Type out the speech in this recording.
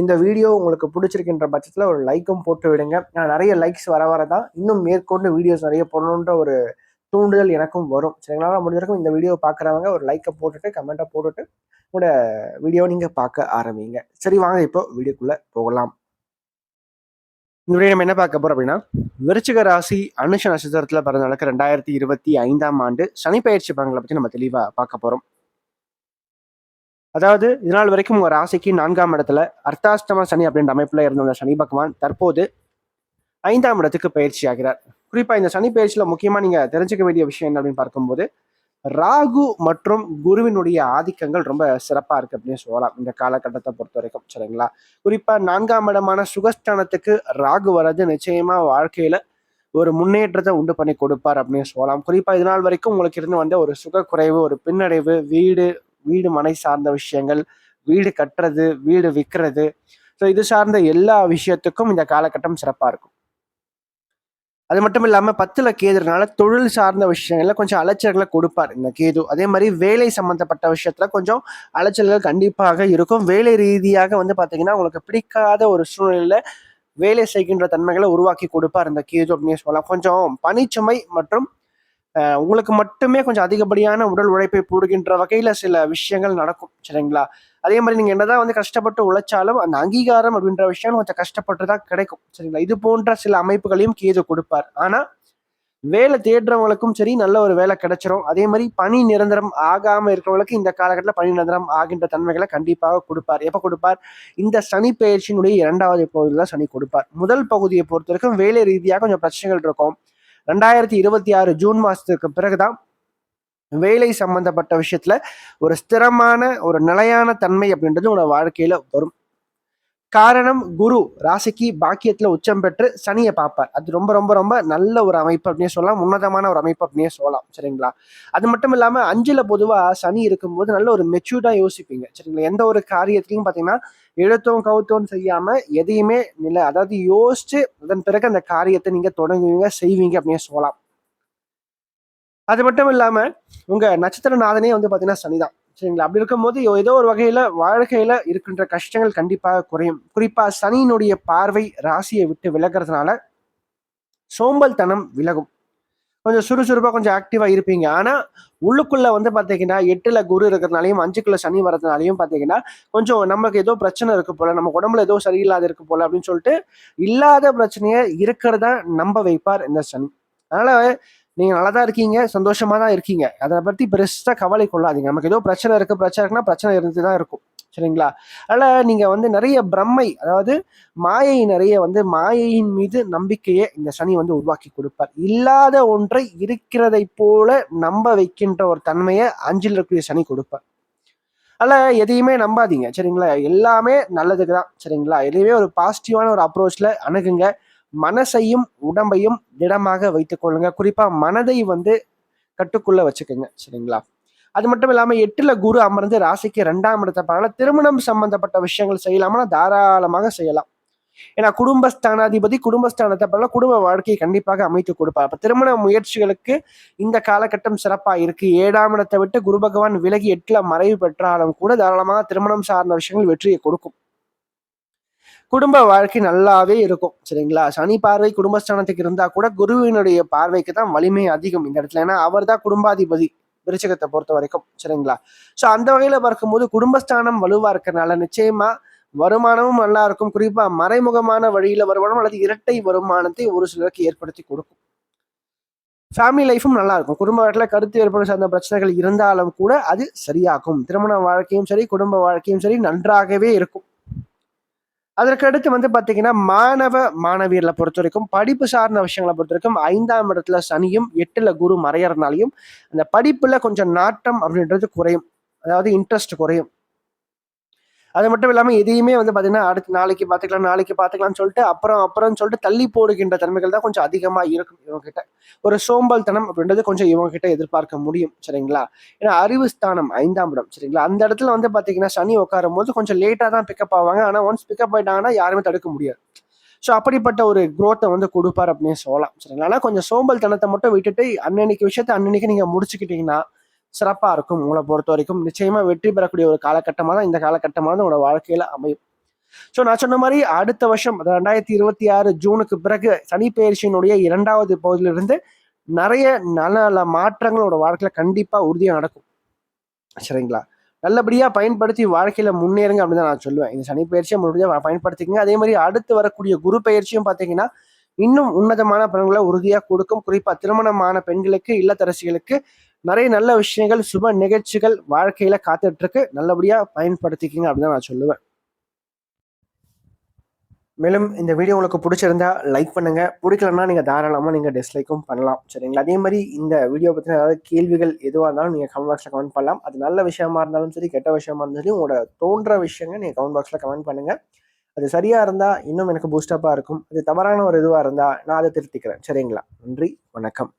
இந்த வீடியோ உங்களுக்கு பிடிச்சிருக்கின்ற பட்சத்தில் ஒரு லைக்கும் போட்டு விடுங்க. நான் நிறைய லைக்ஸ் வர வர தான் இன்னும் மேற்கொண்டு வீடியோஸ் நிறைய போடணுன்ற ஒரு தூண்டுதல் எனக்கும் வரும். சரிங்களா? முடிஞ்ச வரைக்கும் இந்த வீடியோ பார்க்குறவங்க ஒரு லைக்கை போட்டுட்டு கமெண்ட்டை போட்டுட்டு உங்களோட வீடியோ நீங்கள் பார்க்க ஆரம்பிங்க. சரி வாங்க இப்போ வீடியோக்குள்ளே போகலாம். இந்த வீடியோ நம்ம என்ன பார்க்க போறோம் அப்படின்னா விருச்சிக ராசி அனுஷ நட்சத்திரத்தில் பிறந்தவங்களுக்கு ரெண்டாயிரத்தி இருபத்தி ஐந்தாம் ஆண்டு சனி பயிற்சி பலன்களை பற்றி நம்ம தெளிவாக பார்க்க போகிறோம் அதாவது இதனால் வரைக்கும் உங்கள் ராசிக்கு நான்காம் இடத்துல அர்த்தாஷ்டம சனி அப்படின்ற அமைப்பில் இருந்த சனி பகவான் தற்போது ஐந்தாம் இடத்துக்கு பயிற்சி ஆகிறார். குறிப்பாக இந்த சனி பயிற்சியில் முக்கியமாக நீங்கள் தெரிஞ்சுக்க வேண்டிய விஷயம் என்ன அப்படின்னு பார்க்கும்போது ராகு மற்றும் குருவினுடைய ஆதிக்கங்கள் ரொம்ப சிறப்பாக இருக்குது அப்படின்னு சொல்லலாம். இந்த காலகட்டத்தை பொறுத்த வரைக்கும் சரிங்களா? குறிப்பாக நான்காம் இடமான சுகஸ்தானத்துக்கு ராகு வர்றது நிச்சயமாக வாழ்க்கையில் ஒரு முன்னேற்றத்தை உண்டு பண்ணி கொடுப்பார் அப்படின்னு சொல்லலாம். குறிப்பாக இதனால் வரைக்கும் உங்களுக்கு இருந்து வந்த ஒரு சுக குறைவு ஒரு பின்னடைவு வீடு வீடு மனை சார்ந்த விஷயங்கள் வீடு கட்டுறது வீடு விற்கிறது ஸோ இது சார்ந்த எல்லா விஷயத்துக்கும் இந்த காலகட்டம் சிறப்பாக இருக்கும். அது மட்டும் இல்லாமல் பத்தில் கேதுனால தொழில் சார்ந்த விஷயங்கள்ல கொஞ்சம் அலைச்சல்களை கொடுப்பார். இந்த கேது அதே மாதிரி வேலை சம்மந்தப்பட்ட விஷயத்துல கொஞ்சம் அலைச்சல்கள் கண்டிப்பாக இருக்கும். வேலை ரீதியாக வந்து பார்த்தீங்கன்னா உங்களுக்கு பிடிக்காத ஒரு சூழ்நிலையில் வேலை செய்கின்ற தன்மைகளை உருவாக்கி கொடுப்பார் இந்த கேது அப்படின்னு சொல்லலாம். கொஞ்சம் பனிச்சுமை மற்றும் உங்களுக்கு மட்டுமே கொஞ்சம் அதிகப்படியான உடல் உழைப்பை போடுகின்ற வகையில் சில விஷயங்கள் நடக்கும் சரிங்களா? அதே மாதிரி நீங்கள் என்னதான் வந்து கஷ்டப்பட்டு உழைச்சாலும் அந்த அங்கீகாரம் அப்படின்ற விஷயம் கொஞ்சம் கஷ்டப்பட்டு தான் கிடைக்கும் சரிங்களா? இது போன்ற சில அமைப்புகளையும் கேது கொடுப்பார். ஆனால் வேலை தேடுறவங்களுக்கும் சரி நல்ல ஒரு வேலை கிடைச்சிரும். அதே மாதிரி பணி நிரந்தரம் ஆகாம இருக்கிறவங்களுக்கு இந்த காலகட்டத்தில் பணி நிரந்தரம் ஆகின்ற தன்மைகளை கண்டிப்பாக கொடுப்பார். எப்போ கொடுப்பார்? இந்த சனி பயிற்சியினுடைய இரண்டாவது பகுதியில் தான் சனி கொடுப்பார். முதல் பகுதியை பொறுத்த வரைக்கும் வேலை ரீதியாக கொஞ்சம் பிரச்சனைகள் இருக்கும். ரெண்டாயிரத்தி இருபத்தி ஆறு ஜூன் மாதத்துக்கு பிறகுதான் வேலை சம்பந்தப்பட்ட விஷயத்துல ஒரு ஸ்திரமான ஒரு நிலையான தன்மை அப்படின்றது உங்களோட வாழ்க்கையில வரும். காரணம் குரு. ராசிக்கு பாக்கியத்துல உச்சம் பெற்று சனியை பார்ப்பார். அது ரொம்ப ரொம்ப ரொம்ப நல்ல ஒரு அமைப்பு அப்படின்னே சொல்லலாம். உன்னதமான ஒரு அமைப்பு அப்படின்னே சொல்லலாம். சரிங்களா? அது மட்டும் இல்லாம அஞ்சுல பொதுவா சனி இருக்கும்போது நல்ல ஒரு மெச்சூர்டா யோசிப்பீங்க. சரிங்களா? எந்த ஒரு காரியத்திலையும் பாத்தீங்கன்னா எழுத்தவும் கவுத்தவும் செய்யாம எதையுமே நில அதாவது யோசிச்சு அதன் பிறகு அந்த காரியத்தை நீங்க தொடங்குவீங்க செய்வீங்க அப்படின்னு சொல்லலாம். அது மட்டும் இல்லாம உங்க நட்சத்திர நாதனே வந்து பாத்தீங்கன்னா சனிதான். சரிங்களா? அப்படி இருக்கும்போது ஏதோ ஒரு வகையில வாழ்க்கையில இருக்கின்ற கஷ்டங்கள் கண்டிப்பாக குறையும். குறிப்பா சனியினுடைய பார்வை ராசியை விட்டு விலகிறதுனால சோம்பல் தனம் விலகும். கொஞ்சம் சுறுசுறுப்பாக கொஞ்சம் ஆக்டிவாக இருப்பீங்க. ஆனால் உள்ளுக்குள்ளே வந்து பார்த்தீங்கன்னா எட்டில் குரு இருக்கிறதுனாலையும் அஞ்சுக்குள்ளே சனி வரதுனாலையும் பார்த்தீங்கன்னா கொஞ்சம் நமக்கு ஏதோ பிரச்சனை இருக்கு போல நம்ம உடம்புல ஏதோ சரியில்லாத இருக்கு போல அப்படின்னு சொல்லிட்டு இல்லாத பிரச்சனையை இருக்கிறதா நம்ப வைப்பார் இந்த சனி. அதனால் நீங்கள் நல்லா தான் இருக்கீங்க சந்தோஷமாக தான் இருக்கீங்க. அதை பற்றி பெருசாக கவலை கொள்ளாதீங்க. நமக்கு ஏதோ பிரச்சனை இருக்குது பிரச்சனை இருக்குன்னா பிரச்சனை இருந்து தான் இருக்கும். சரிங்களா? அதனால் நீங்கள் வந்து நிறைய பிரம்மை அதாவது மாயை நிறைய வந்து மாயையின் மீது நம்பிக்கையை இந்த சனி வந்து உருவாக்கி கொடுப்பார். இல்லாத ஒன்றை இருக்கிறதை போல நம்ப வைக்கின்ற ஒரு தன்மையை அஞ்சில் இருக்கக்கூடிய சனி கொடுப்பார். அதில் எதையுமே நம்பாதீங்க. சரிங்களா? எல்லாமே நல்லதுக்கு தான் சரிங்களா? எதையுமே ஒரு பாசிட்டிவான ஒரு அப்ரோச்சில் அணுகுங்க. மனசையும் உடம்பையும் திடமாக வைத்துக் கொள்ளுங்க. குறிப்பா மனதை வந்து கட்டுக்குள்ள வச்சுக்கோங்க. சரிங்களா? அது மட்டும் இல்லாம எட்டுல குரு அமர்ந்து ராசிக்கு ரெண்டாம் இடத்தை பார்க்கல. திருமணம் சம்பந்தப்பட்ட விஷயங்கள் செய்யலாம்னா தாராளமாக செய்யலாம். ஏன்னா குடும்பஸ்தானாதிபதி குடும்பஸ்தானத்தை பல குடும்ப வாழ்க்கையை கண்டிப்பாக அமைத்து கொடுப்பார். அப்ப திருமண முயற்சிகளுக்கு இந்த காலகட்டம் சிறப்பா இருக்கு. ஏழாம் இடத்தை விட்டு குரு பகவான் விலகி எட்டுல மறைவு பெற்றாலும் கூட தாராளமாக திருமணம் சார்ந்த விஷயங்கள் வெற்றியை கொடுக்கும். குடும்ப வாழ்க்கை நல்லாவே இருக்கும் சரிங்களா? சனி பார்வை குடும்பஸ்தானத்துக்கு இருந்தா கூட குருவினுடைய பார்வைக்கு தான் வலிமை அதிகம் இந்த இடத்துல. ஏன்னா அவர் தான் குடும்பாதிபதி விருச்சகத்தை பொறுத்த வரைக்கும் சரிங்களா? ஸோ அந்த வகையில பார்க்கும்போது குடும்பஸ்தானம் வலுவா இருக்கிறனால நிச்சயமா வருமானமும் நல்லா இருக்கும். குறிப்பா மறைமுகமான வழியில வருமானம் அல்லது இரட்டை வருமானத்தை ஒரு சிலருக்கு ஏற்படுத்தி கொடுக்கும். ஃபேமிலி லைஃபும் நல்லா இருக்கும். குடும்ப வாழ்க்கையில் கருத்து வேறுபாடு சார்ந்த பிரச்சனைகள் இருந்தாலும் கூட அது சரியாகும். திருமண வாழ்க்கையும் சரி குடும்ப வாழ்க்கையும் சரி நன்றாகவே இருக்கும். அதற்கு அடுத்து வந்து பார்த்தீங்கன்னா மாணவ மாணவியர்களை பொறுத்த வரைக்கும் படிப்பு சார்ந்த விஷயங்களை பொறுத்த வரைக்கும் ஐந்தாம் இடத்துல சனியும் எட்டுல குரு மறையறனாலையும் அந்த படிப்புல கொஞ்சம் நாட்டம் அப்படின்றது குறையும். அதாவது இன்ட்ரெஸ்ட் குறையும். அது மட்டும் இல்லாமல் எதையுமே வந்து பார்த்தீங்கன்னா அடுத்து நாளைக்கு பார்த்துக்கலாம் நாளைக்கு பார்த்துக்கலாம்னு சொல்லிட்டு அப்புறம் அப்புறம் சொல்லிட்டு தள்ளி போடுகின்ற தன்மைகள் தான் கொஞ்சம் அதிகமாக இருக்கும் இவங்ககிட்ட. ஒரு ஒரு சோம்பல்தனம் அப்படின்றது கொஞ்சம் இவங்ககிட்ட எதிர்பார்க்க முடியும் சரிங்களா? ஏன்னா அறிவு ஸ்தானம் ஐந்தாம் இடம் சரிங்களா? அந்த இடத்துல வந்து பார்த்தீங்கன்னா சனி உட்காரும் போது கொஞ்சம் லேட்டாக தான் பிக்கப் ஆவாங்க. ஆனால் ஒன்ஸ் பிக்கப் ஆயிட்டாங்கன்னா யாருமே தடுக்க முடியாது. ஸோ அப்படிப்பட்ட ஒரு குரோத்தை வந்து கொடுப்பார் அப்படின்னு சொல்லலாம் சரிங்களா? ஆனால் கொஞ்சம் சோம்பல் தனத்தை மட்டும் விட்டுட்டு அன்னன்னைக்கு விஷயத்த அன்னன்னைக்கு நீங்கள் முடிச்சுக்கிட்டீங்கன்னா சிறப்பாக இருக்கும் உங்களை பொறுத்த வரைக்கும். நிச்சயமாக வெற்றி பெறக்கூடிய ஒரு காலகட்டமாக தான் இந்த காலகட்டமாக தான் உங்களோட வாழ்க்கையில் அமையும். ஸோ நான் சொன்ன மாதிரி அடுத்த வருஷம் ரெண்டாயிரத்தி இருபத்தி ஆறு ஜூனுக்கு பிறகு சனி பயிற்சியினுடைய இரண்டாவது பகுதியிலிருந்து நிறைய நல்ல நல்ல மாற்றங்களோட வாழ்க்கையில் கண்டிப்பாக உறுதியாக நடக்கும். சரிங்களா? நல்லபடியாக பயன்படுத்தி வாழ்க்கையில் முன்னேறுங்க அப்படின்னு தான் நான் சொல்லுவேன். இந்த சனி பயிற்சியை முழுமையாக பயன்படுத்திக்கங்க. அதே மாதிரி அடுத்து வரக்கூடிய குரு பயிற்சியும் பார்த்தீங்கன்னா இன்னும் உன்னதமான பலன்களை உறுதியாக கொடுக்கும். குறிப்பாக திருமணமான பெண்களுக்கு இல்லத்தரசிகளுக்கு நிறைய நல்ல விஷயங்கள் சுப நிகழ்ச்சிகள் வாழ்க்கையில காத்துட்டு இருக்கு நல்லபடியா பயன்படுத்திக்கிங்க அப்படின்னு தான் நான் சொல்லுவேன். மேலும் இந்த வீடியோ உங்களுக்கு பிடிச்சிருந்தா லைக் பண்ணுங்க. பிடிக்கலன்னா நீங்க தாராளமா நீங்க டிஸ்லைக்கும் பண்ணலாம். சரிங்களா? அதே மாதிரி இந்த வீடியோ பத்தின ஏதாவது கேள்விகள் எதுவாக இருந்தாலும் நீங்க கமெண்ட் பாக்ஸ்ல கமெண்ட் பண்ணலாம். அது நல்ல விஷயமா இருந்தாலும் சரி கெட்ட விஷயமா இருந்தாலும் சரி உங்களோட தோன்ற விஷயங்கள் நீங்க கமெண்ட் பாக்ஸ்ல கமெண்ட் பண்ணுங்க. அது சரியா இருந்தா இன்னும் எனக்கு பூஸ்டப்பா இருக்கும். அது தவறான ஒரு இதுவா இருந்தா நான் அதை திருத்திக்கிறேன். சரிங்களா? நன்றி வணக்கம்.